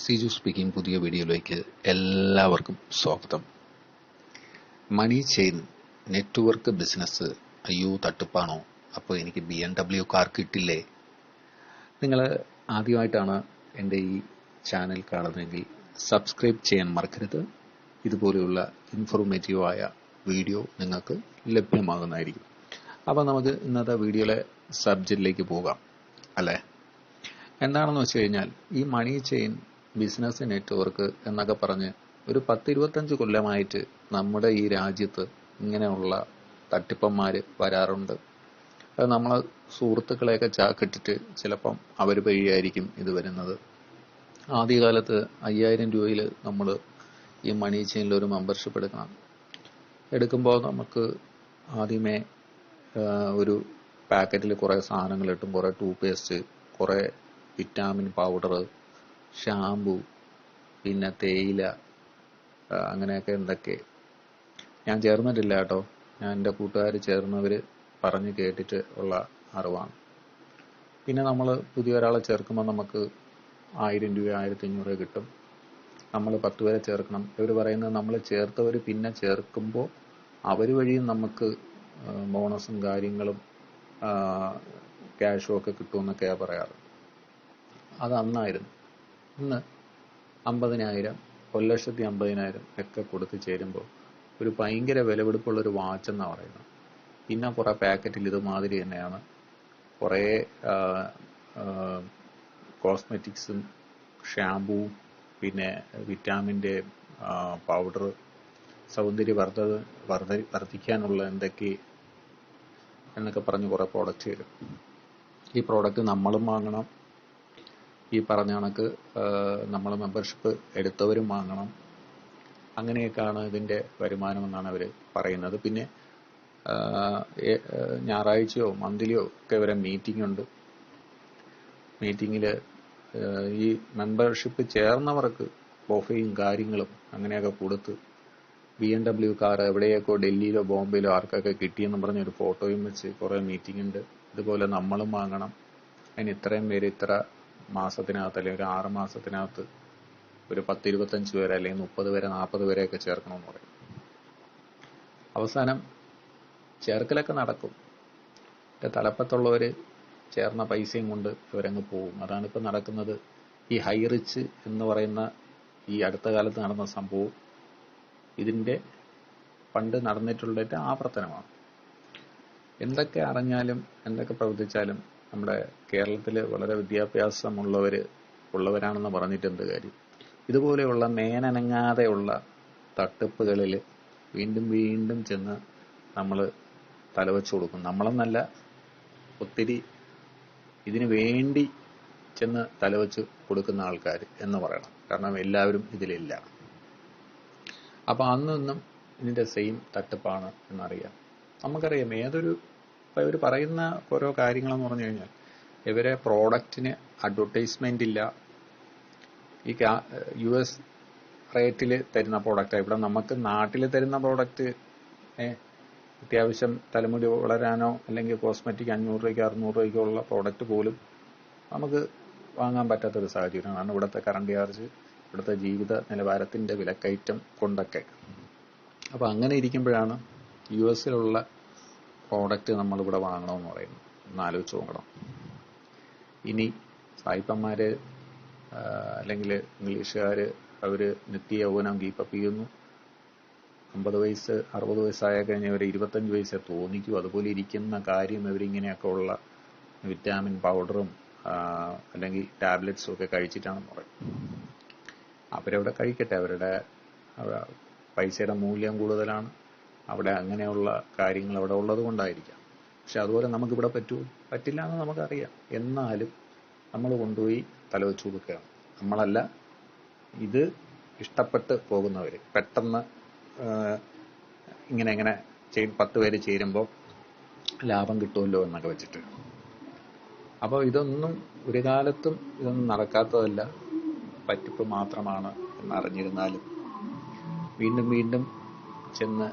Siju speaking പുതിയ വീഡിയോയിലേക്ക് എല്ലാവർക്കും സ്വാഗതം. മണി ചെയിൻ നെറ്റ്വർക്ക് ബിസിനസ് അയ്യോ തട്ടിപ്പാണോ? അപ്പോൾ എനിക്ക് ബി എം ഡബ്ല്യു കാർ കിട്ടില്ലേ? നിങ്ങൾ ആദ്യമായിട്ടാണ് എന്റെ ഈ ചാനൽ കാണുന്നതെങ്കിൽ സബ്സ്ക്രൈബ് ചെയ്യാൻ മറക്കരുത്. ഇതുപോലെയുള്ള ഇൻഫോർമേറ്റീവായ വീഡിയോ നിങ്ങൾക്ക് ലഭ്യമാകുന്നതായിരിക്കും. അപ്പോൾ നമുക്ക് ഇന്നത്തെ വീഡിയോയിലെ സബ്ജക്റ്റിലേക്ക് പോകാം അല്ലേ? എന്താണെന്ന് വെച്ച് കഴിഞ്ഞാൽ ഈ മണി ചെയിൻ ബിസിനസ് നെറ്റ്വർക്ക് എന്നൊക്കെ പറഞ്ഞ് ഒരു പത്തിരുപത്തഞ്ച് കൊല്ലമായിട്ട് നമ്മുടെ ഈ രാജ്യത്ത് ഇങ്ങനെയുള്ള തട്ടിപ്പന്മാർ വരാറുണ്ട്. അത് നമ്മളെ സുഹൃത്തുക്കളെയൊക്കെ ചാക്കിട്ടിട്ട് ചിലപ്പം അവർ വഴിയായിരിക്കും ഇത് വരുന്നത്. ആദ്യകാലത്ത് അയ്യായിരം രൂപയിൽ നമ്മൾ ഈ മണി ചെയിനിൽ ഒരു മെമ്പർഷിപ്പ് എടുക്കണം. എടുക്കുമ്പോൾ നമുക്ക് ആദ്യമേ ഒരു പാക്കറ്റിൽ കുറേ സാധനങ്ങൾ കിട്ടും. കുറേ ടൂത്ത് പേസ്റ്റ് കുറേ വിറ്റാമിൻ പൗഡർ ഷാമ്പു പിന്നെ തേയില അങ്ങനെ അങ്ങനെയൊക്കെ എന്തൊക്കെ. ഞാൻ ചേർന്നിട്ടില്ല കേട്ടോ. ഞാൻ എന്റെ കൂട്ടുകാർ ചേർന്നവർ പറഞ്ഞു കേട്ടിട്ട് ഉള്ള അറിവാണ്. പിന്നെ നമ്മൾ പുതിയ ഒരാളെ ചേർക്കുമ്പോൾ നമുക്ക് ആയിരം രൂപ ആയിരത്തി അഞ്ഞൂറ് കിട്ടും. നമ്മൾ പത്ത് പേരെ ചേർക്കണം. ഇവർ പറയുന്നത് നമ്മൾ ചേർത്തവർ പിന്നെ ചേർക്കുമ്പോൾ അവർ വഴിയും നമുക്ക് ബോണസും കാര്യങ്ങളും ക്യാഷും ഒക്കെ കിട്ടുമെന്നൊക്കെയാണ് പറയാറ്. അത് അന്നായിരുന്നു. ഇന്ന് അമ്പതിനായിരം ഒരു ലക്ഷത്തി അമ്പതിനായിരം ഒക്കെ കൊടുത്ത് ചേരുമ്പോൾ ഒരു ഭയങ്കര വിലപിടിപ്പുള്ള ഒരു വാച്ച് എന്നാണ് പറയുന്നത്. പിന്നെ കുറേ പാക്കറ്റിൽ ഇതുമാതിരി തന്നെയാണ്. കുറേ കോസ്മെറ്റിക്സും ഷാമ്പൂ പിന്നെ വിറ്റാമിന്റെ പൗഡർ സൗന്ദര്യ വർദ്ധ വർദ്ധ വർദ്ധിക്കാനുള്ള എന്തൊക്കെ എന്നൊക്കെ പറഞ്ഞ് കുറേ പ്രോഡക്റ്റ് വരും ഈ പ്രോഡക്റ്റ് നമ്മളും വാങ്ങണം. ഈ പറഞ്ഞ കണക്ക് നമ്മൾ മെമ്പർഷിപ്പ് എടുത്തവരും വാങ്ങണം. അങ്ങനെയൊക്കെയാണ് ഇതിന്റെ വരുമാനം എന്നാണ് അവർ പറയുന്നത്. പിന്നെ ഞായറാഴ്ചയോ മന്തിലിയോ ഒക്കെ ഇവരെ മീറ്റിംഗ് ഉണ്ട് മീറ്റിങ്ങിൽ ഈ മെമ്പർഷിപ്പ് ചേർന്നവർക്ക് ബൊഫയും കാര്യങ്ങളും അങ്ങനെയൊക്കെ കൊടുത്ത് ബി എം ഡബ്ല്യു കാർ എവിടെയൊക്കെ ഡൽഹിയിലോ ബോംബെയിലോ ആർക്കൊക്കെ കിട്ടിയെന്ന് പറഞ്ഞ ഒരു ഫോട്ടോയും വെച്ച് കുറേ മീറ്റിംഗ് ഉണ്ട് ഇതുപോലെ നമ്മളും വാങ്ങണം. അതിന് ഇത്രയും പേര് ഇത്ര മാസത്തിനകത്ത് അല്ലെങ്കിൽ ഒരു ആറ് മാസത്തിനകത്ത് ഒരു പത്ത് ഇരുപത്തഞ്ച് പേരെ അല്ലെങ്കിൽ മുപ്പത് പേരെ നാൽപ്പത് പേരെയൊക്കെ ചേർക്കണമെന്ന് പറയും. അവസാനം ചേർക്കലൊക്കെ നടക്കും. തലപ്പത്തുള്ളവർ ചേർന്ന പൈസയും കൊണ്ട് ഇവരങ്ങ് പോകും. അതാണ് ഇപ്പം നടക്കുന്നത്. ഈ ഹൈ റിച്ച് എന്ന് പറയുന്ന ഈ അടുത്ത കാലത്ത് നടന്ന സംഭവം ഇതിന്റെ പണ്ട് നടന്നിട്ടുള്ളതിന്റെ ആവർത്തനമാണ്. എന്തൊക്കെ അറിഞ്ഞാലും എന്തൊക്കെ പ്രവർത്തിച്ചാലും നമ്മുടെ കേരളത്തിൽ വളരെ വിദ്യാഭ്യാസമുള്ളവർ ഉള്ളവരാണെന്ന് പറഞ്ഞിട്ട് എന്ത് കാര്യം? ഇതുപോലെയുള്ള മേനനങ്ങാതെയുള്ള തട്ടിപ്പുകളിൽ വീണ്ടും വീണ്ടും ചെന്ന് നമ്മൾ തലവെച്ച് കൊടുക്കും. നമ്മളെന്നല്ല ഒത്തിരി ഇതിനു വേണ്ടി ചെന്ന് തലവെച്ച് കൊടുക്കുന്ന ആൾക്കാർ എന്ന് പറയണം. കാരണം എല്ലാവരും ഇതിലില്ല. അപ്പൊ അന്നൊന്നും ഇതിന്റെ സെയിം തട്ടിപ്പാണ് എന്നറിയാം. നമുക്കറിയാം ഏതൊരു ഇപ്പൊ ഇവർ പറയുന്ന ഓരോ കാര്യങ്ങളെന്ന് പറഞ്ഞു കഴിഞ്ഞാൽ ഇവരെ പ്രോഡക്റ്റിന് അഡ്വർടൈസ്മെന്റ് ഇല്ല. ഈ യു എസ് റേറ്റിൽ തരുന്ന പ്രോഡക്റ്റ് ഇവിടെ നമുക്ക് നാട്ടിൽ തരുന്ന പ്രോഡക്റ്റ് അത്യാവശ്യം തലമുടി വളരാനോ അല്ലെങ്കിൽ കോസ്മെറ്റിക് അഞ്ഞൂറ് രൂപയ്ക്ക് അറുന്നൂറ് രൂപയ്ക്കോ ഉള്ള പ്രോഡക്റ്റ് പോലും നമുക്ക് വാങ്ങാൻ പറ്റാത്ത ഒരു സാഹചര്യമാണ് ഇവിടുത്തെ കറണ്ട് ചാർജ് ഇവിടുത്തെ ജീവിത നിലവാരത്തിന്റെ വിലക്കയറ്റം കൊണ്ടൊക്കെ. അപ്പൊ അങ്ങനെ ഇരിക്കുമ്പോഴാണ് യു എസിലുള്ള പ്രോഡക്റ്റ് നമ്മൾ നമ്മളിവിടെ വാങ്ങണമെന്ന് പറയുന്നത് ഒന്ന് ആലോചിച്ച് നോക്കണം. ഇനി സായിപ്പന്മാര് അല്ലെങ്കിൽ ഇംഗ്ലീഷുകാര് അവർ നിത്യ യൗവനം കീപ്പപ്പ് ചെയ്യുന്നു. അമ്പത് വയസ്സ് അറുപത് വയസ്സായ കഴിഞ്ഞവർ ഇരുപത്തഞ്ച് വയസ്സേ തോന്നിക്കൂ. അതുപോലെ ഇരിക്കുന്ന കാര്യം ഇവരിങ്ങനെയൊക്കെ ഉള്ള വിറ്റാമിൻ പൗഡറും അല്ലെങ്കിൽ ടാബ്ലറ്റ്സും ഒക്കെ കഴിച്ചിട്ടാണെന്ന് പറയും. അവരവിടെ കഴിക്കട്ടെ. അവരുടെ അവ- പൈസയുടെ മൂല്യം കൂടുതലാണ്. അവിടെ അങ്ങനെയുള്ള കാര്യങ്ങൾ അവിടെ ഉള്ളത് കൊണ്ടായിരിക്കാം. പക്ഷെ അതുപോലെ നമുക്കിവിടെ പറ്റുമോ പറ്റില്ല എന്ന് നമുക്കറിയാം. എന്നാലും നമ്മൾ കൊണ്ടുപോയി തലവെച്ചു കൊടുക്കുകയാണ്. നമ്മളല്ല ഇത് ഇഷ്ടപ്പെട്ട് പോകുന്നവർ പെട്ടെന്ന് ഇങ്ങനെ ഇങ്ങനെ ചെയ് പത്ത് പേര് ചേരുമ്പോൾ ലാഭം കിട്ടുമല്ലോ എന്നൊക്കെ വെച്ചിട്ട്. അപ്പോൾ ഇതൊന്നും ഒരു കാലത്തും ഇതൊന്നും നടക്കാത്തതല്ല. പറ്റിപ്പ് മാത്രമാണ് എന്നറിഞ്ഞിരുന്നാലും വീണ്ടും വീണ്ടും ചെന്ന്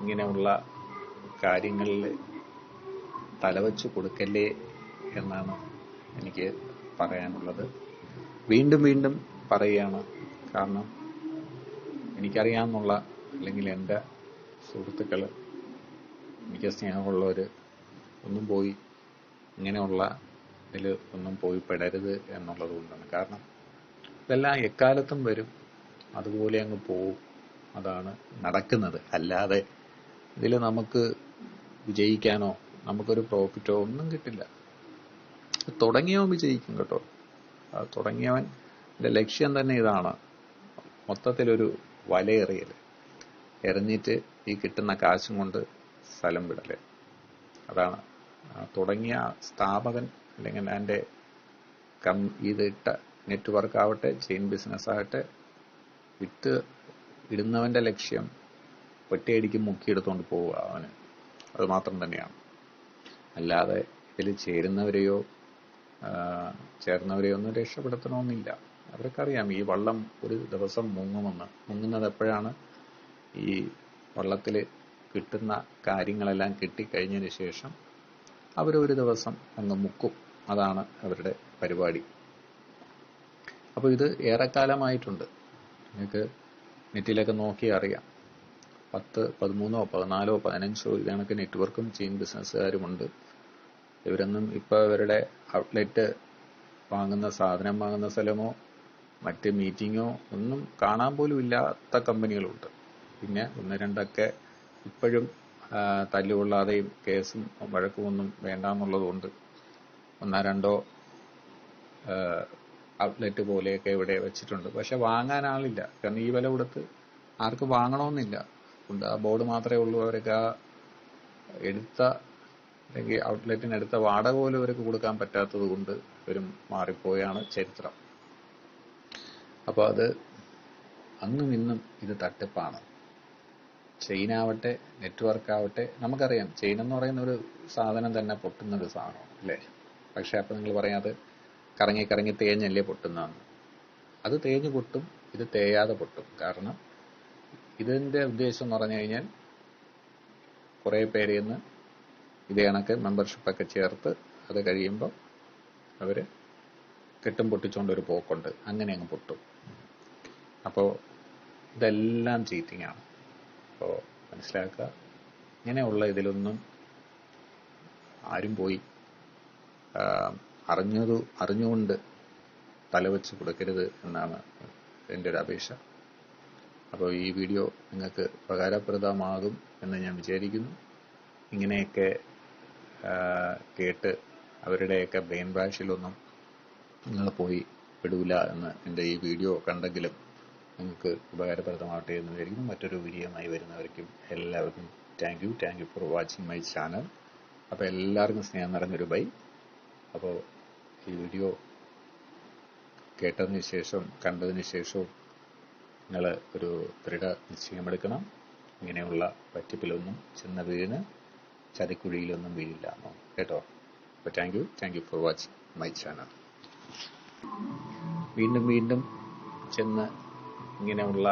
ഇങ്ങനെയുള്ള കാര്യങ്ങളിൽ തലവെച്ച് കൊടുക്കല്ലേ എന്നാണ് എനിക്ക് പറയാനുള്ളത്. വീണ്ടും വീണ്ടും പറയുകയാണ് കാരണം എനിക്കറിയാമെന്നുള്ള അല്ലെങ്കിൽ എന്റെ സുഹൃത്തുക്കൾ എനിക്ക് സ്നേഹമുള്ളവർ ഒന്നും പോയി ഇങ്ങനെയുള്ള ഇതിൽ ഒന്നും പോയി പെടരുത് എന്നുള്ളത് കൊണ്ടാണ്. കാരണം ഇതെല്ലാം എക്കാലത്തും വരും. അതുപോലെ അങ്ങ് പോവും. അതാണ് നടക്കുന്നത്. അല്ലാതെ ഇതിൽ നമുക്ക് വിജയിക്കാനോ നമുക്കൊരു പ്രോഫിറ്റോ ഒന്നും കിട്ടില്ല. തുടങ്ങിയവൻ വിജയിക്കും കേട്ടോ. തുടങ്ങിയവൻ ലക്ഷ്യം തന്നെ ഇതാണ്. മൊത്തത്തിലൊരു വലയെറിയൽ എറിഞ്ഞിട്ട് ഈ കിട്ടുന്ന കാശും കൊണ്ട് സ്ഥലം വിടൽ. അതാണ്. തുടങ്ങിയ സ്ഥാപകൻ അല്ലെങ്കിൽ എന്റെ കം ഇതിട്ട നെറ്റ്വർക്ക് ആവട്ടെ ചെയിൻ ബിസിനസ് ആവട്ടെ വിറ്റ് ഇടുന്നവന്റെ ലക്ഷ്യം ഒറ്റയടിക്ക് മുക്കിയെടുത്തുകൊണ്ട് പോവുക അവന്. അത് മാത്രം തന്നെയാണ്. അല്ലാതെ ഇതിൽ ചേരുന്നവരെയോ ചേർന്നവരെയോ ഒന്നും രക്ഷപ്പെടുത്തണമെന്നില്ല. അവർക്കറിയാം ഈ വള്ളം ഒരു ദിവസം മുങ്ങുമെന്ന്. മുങ്ങുന്നത് എപ്പോഴാണ്? ഈ വള്ളത്തിൽ കിട്ടുന്ന കാര്യങ്ങളെല്ലാം കിട്ടിക്കഴിഞ്ഞതിന് ശേഷം അവരൊരു ദിവസം അങ്ങ് മുക്കും. അതാണ് അവരുടെ പരിപാടി. അപ്പോൾ ഇത് ഏറെക്കാലമായിട്ടുണ്ട്. നിങ്ങൾക്ക് നെറ്റിലൊക്കെ നോക്കി അറിയാം പത്ത് പതിമൂന്നോ പതിനാലോ പതിനഞ്ചോ ഇത് കണക്ക് നെറ്റ്വർക്കും ചെയിൻ ബിസിനസ്സുകാരുമുണ്ട്. ഇവരൊന്നും ഇപ്പോൾ ഇവരുടെ ഔട്ട്ലെറ്റ് വാങ്ങുന്ന സാധനം വാങ്ങുന്ന സ്ഥലമോ മറ്റ് മീറ്റിങ്ങോ ഒന്നും കാണാൻ പോലും ഇല്ലാത്ത കമ്പനികളുണ്ട്. പിന്നെ ഒന്ന് രണ്ടൊക്കെ ഇപ്പോഴും തല്ലുകൊള്ളാതെയും കേസും വഴക്കും ഒന്നും വേണ്ടാന്നുള്ളതുകൊണ്ട് ഒന്നോ രണ്ടോ ഔട്ട്ലെറ്റ് പോലെയൊക്കെ ഇവിടെ വെച്ചിട്ടുണ്ട്. പക്ഷെ വാങ്ങാൻ ആളില്ല കാരണം ഈ വില കൊടുത്ത് ആർക്കും വാങ്ങണമെന്നില്ല. ഉണ്ട്. ആ ബോർഡ് മാത്രമേ ഉള്ളൂ. അവർക്ക് ആ എടുത്ത അല്ലെങ്കിൽ ഔട്ട്ലെറ്റിന് എടുത്ത വാടക പോലും അവർക്ക് കൊടുക്കാൻ പറ്റാത്തത് കൊണ്ട് ഇവരും മാറിപ്പോയാണ് ചരിത്രം. അപ്പോൾ അത് അന്നും ഇന്നും ഇത് തട്ടിപ്പാണ്. ചെയിൻ ആവട്ടെ നെറ്റ്വർക്ക് ആവട്ടെ നമുക്കറിയാം. ചെയിൻ എന്ന് പറയുന്ന ഒരു സാധനം തന്നെ പൊട്ടുന്ന ഒരു സാധനം അല്ലേ? പക്ഷെ അപ്പൊ നിങ്ങൾ പറയാം അത് കറങ്ങി കറങ്ങി തേഞ്ഞല്ലേ പൊട്ടുന്നതെന്ന്. അത് തേഞ്ഞു പൊട്ടും ഇത് തേയാതെ പൊട്ടും. കാരണം ഇതിന്റെ ഉദ്ദേശം എന്ന് പറഞ്ഞു കഴിഞ്ഞാൽ കുറേ പേരിൽ നിന്ന് ഇതേ കണക്ക് മെമ്പർഷിപ്പൊക്കെ ചേർത്ത് അത് കഴിയുമ്പോൾ അവർ കെട്ടും പൊട്ടിച്ചുകൊണ്ട് ഒരു പോക്കുണ്ട്. അങ്ങനെ അങ്ങ് പൊട്ടും. അപ്പോൾ ഇതെല്ലാം ചീറ്റിംഗ് ആണ്. അപ്പോൾ മനസ്സിലാക്കുക. ഇങ്ങനെയുള്ള ഇതിലൊന്നും ആരും പോയി അറിഞ്ഞതു അറിഞ്ഞുകൊണ്ട് തലവെച്ച് കൊടുക്കരുത് എന്നാണ് എന്റെ ഒരു അപേക്ഷ. അപ്പോൾ ഈ വീഡിയോ നിങ്ങൾക്ക് ഉപകാരപ്രദമാകും എന്ന് ഞാൻ വിചാരിക്കുന്നു. ഇങ്ങനെയൊക്കെ കേട്ട് അവരുടെയൊക്കെ ബ്രെയിൻ വാഷിലൊന്നും നിങ്ങൾ പോയി പെടൂല എന്ന് എന്റെ ഈ വീഡിയോ കണ്ടെങ്കിലും നിങ്ങൾക്ക് ഉപകാരപ്രദമാവട്ടെ എന്ന് വിചാരിക്കുന്നു. മറ്റൊരു വീഡിയോയുമായി വരുന്നവർക്കും എല്ലാവർക്കും thank you thank you for watching my channel അപ്പോൾ എല്ലാവർക്കും സ്നേഹം നിറഞ്ഞൊരു ബൈ. അപ്പോൾ ഈ വീഡിയോ കേട്ടതിന് ശേഷം കണ്ടതിന് ശേഷവും നിങ്ങൾ ഒരു ദൃഢ നിശ്ചയമെടുക്കണം. ഇങ്ങനെയുള്ള പറ്റിപ്പിലൊന്നും ചെന്ന് വീണ് ചതിക്കുഴിയിലൊന്നും വീഴില്ല കേട്ടോ? അപ്പോൾ thank you thank you for watching my channel വീണ്ടും വീണ്ടും ചെന്ന് ഇങ്ങനെയുള്ള